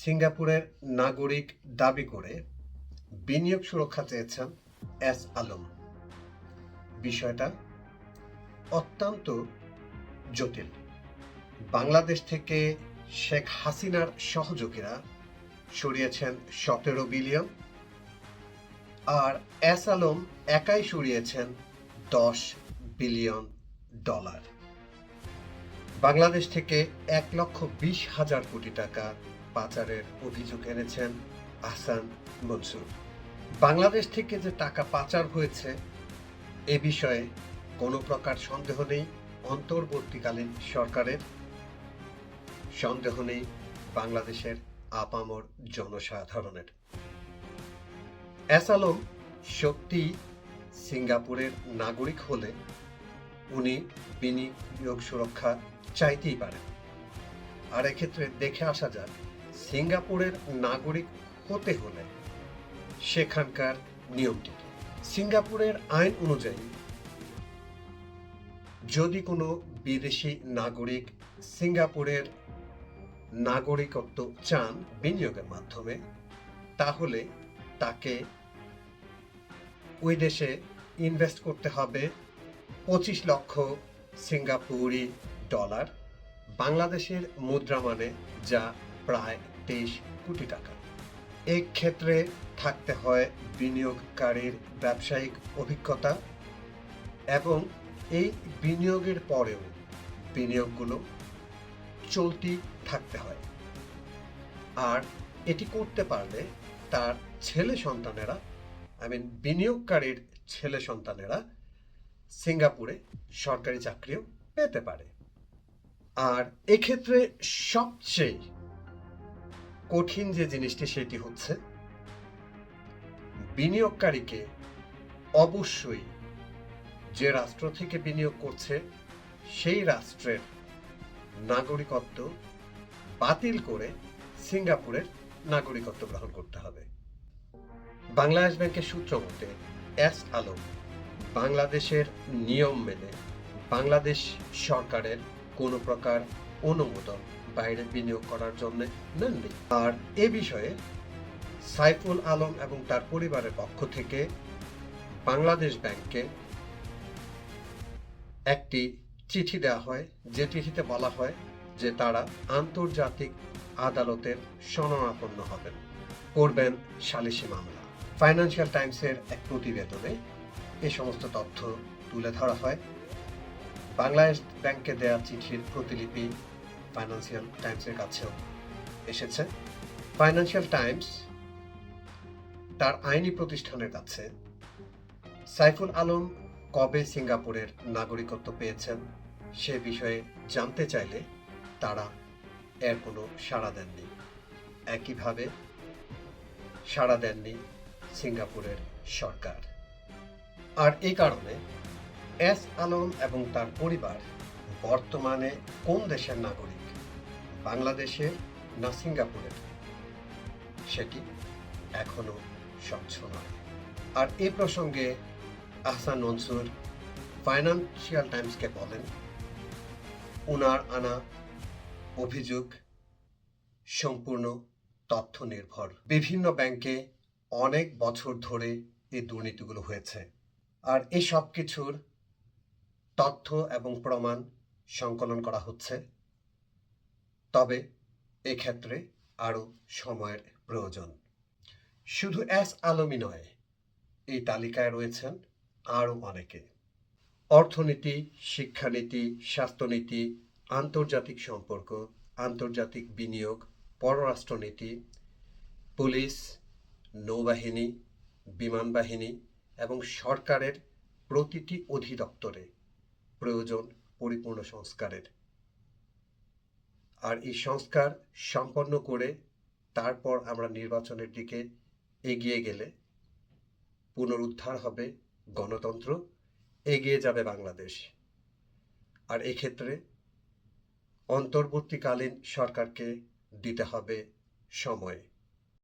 সিঙ্গাপুরের নাগরিক দাবি করে বিনিয়োগ সুরক্ষা চেয়েছেন এস আলম। বিষয়টা অত্যন্ত জটিল। বাংলাদেশ থেকে শেখ হাসিনার সহযোগীরা সরিয়েছেন সতেরো বিলিয়ন আর এস আলম একাই সরিয়েছেন দশ বিলিয়ন ডলার। বাংলাদেশ থেকে এক লক্ষ বিশ হাজার কোটি টাকা পাচারের অভিযোগ এনেছেন আহসান মনসুর। বাংলাদেশ থেকে যে টাকা পাচার হয়েছে, এ বিষয়ে কোনো প্রকার সন্দেহ নেই অন্তর্বর্তীকালীন সরকারের। সন্দেহ নেই বাংলাদেশের আপামর জনসাধারণের। আলম সত্যি সিঙ্গাপুরের নাগরিক হলে উনি বিনিয়োগ সুরক্ষা চাইতেই পারেন। আর এক্ষেত্রে দেখে আসা যাক সিঙ্গাপুরের নাগরিক হতে হলে সেখানকার নিয়মটি সিঙ্গাপুরের আইন অনুযায়ী যদি কোনো বিদেশি নাগরিক সিঙ্গাপুরের নাগরিকত্ব চান বিনিয়োগের মাধ্যমে, তাহলে তাকে ওই দেশে ইনভেস্ট করতে হবে পঁচিশ লক্ষ সিঙ্গাপুরি ডলার, বাংলাদেশের মুদ্রা মানে যা প্রায় তেইশ কোটি টাকা। এই ক্ষেত্রে থাকতে হয় বিনিয়োগকারীর ব্যবসায়িক অভিজ্ঞতা এবং এই বিনিয়োগের পরেও বিনিয়োগগুলো চলতি থাকতে হয়। আর এটি করতে পারলে তার ছেলে সন্তানেরা আই মিন বিনিয়োগকারীর ছেলে সন্তানেরা সিঙ্গাপুরে সরকারি চাকরিও পেতে পারে। আর এক্ষেত্রে সবচেয়ে কঠিন যে জিনিসটি সেটি হচ্ছে বিনিয়োগকারীকে অবশ্যই যে রাষ্ট্র থেকে বিনিয়োগ করছে, সেই রাষ্ট্রের নাগরিকত্ব বাতিল করে সিঙ্গাপুরের নাগরিকত্ব গ্রহণ করতে হবে। বাংলাদেশ ব্যাংকের সূত্র মতে, এস আলম বাংলাদেশের নিয়ম মেনে বাংলাদেশ সরকারের কোনো প্রকার অনুমোদন বাইরে বিনিয়োগ করার জন্য নেননি। আর এ বিষয়ে সাইফুল আলম এবং তার পরিবারের পক্ষ থেকে বাংলাদেশ ব্যাংকে একটি চিঠি দেওয়া হয়। যে চিঠিতে বলা হয় যে তারা আন্তর্জাতিক আদালতের শরণাপন্ন হবেন। করবেন সালিসি মামলা। ফাইন্যান্সিয়াল টাইমসের এক প্রতিবেদনে এ সমস্ত তথ্য তুলে ধরা হয়। বাংলাদেশ ব্যাংকে দেয়া চিঠির প্রতিলিপি ফাইন্যান্সিয়াল টাইমসের কাছেও এসেছে। ফাইন্যান্সিয়াল টাইমস তার আইনি প্রতিষ্ঠানের কাছে সাইফুল আলম কবে সিঙ্গাপুরের নাগরিকত্ব পেয়েছেন সে বিষয়ে জানতে চাইলে তারা এর কোনো সাড়া দেননি। একইভাবে সাড়া দেননি সিঙ্গাপুরের সরকার। আর এই কারণে এস আলম এবং তার পরিবার বর্তমানে কোন দেশের নাগরিক? বাংলাদেশের না সিঙ্গাপুরের সেটি এখনও স্বচ্ছ নয়। আর এ প্রসঙ্গে আহসান মনসুর ফাইন্যান্সিয়াল টাইমসকে বলেন, উনার আনা অভিযোগ সম্পূর্ণ তথ্য নির্ভর বিভিন্ন ব্যাংকে অনেক বছর ধরে এই দুর্নীতিগুলো হয়েছে। আর এই সব কিছুর তথ্য এবং প্রমাণ সংকলন করা হচ্ছে। তবে এক্ষেত্রে আরও সময়ের প্রয়োজন। শুধু এস আলমই নয়, এই তালিকায় রয়েছেন আরও অনেকে। অর্থনীতি, শিক্ষানীতি, স্বাস্থ্যনীতি, আন্তর্জাতিক সম্পর্ক, আন্তর্জাতিক বিনিয়োগ, পররাষ্ট্রনীতি, পুলিশ, নৌবাহিনী বিমান বাহিনী এবং সরকারের প্রতিটি অধিদপ্তরে প্রয়োজন পরিপূর্ণ সংস্কারের আর এই সংস্কার সম্পন্ন করে তারপর আমরা নির্বাচনের দিকে এগিয়ে গেলে পুনরুদ্ধার হবে গণতন্ত্র, এগিয়ে যাবে বাংলাদেশ। আর এক্ষেত্রে অন্তর্বর্তীকালীন সরকারকে দিতে হবে সময়।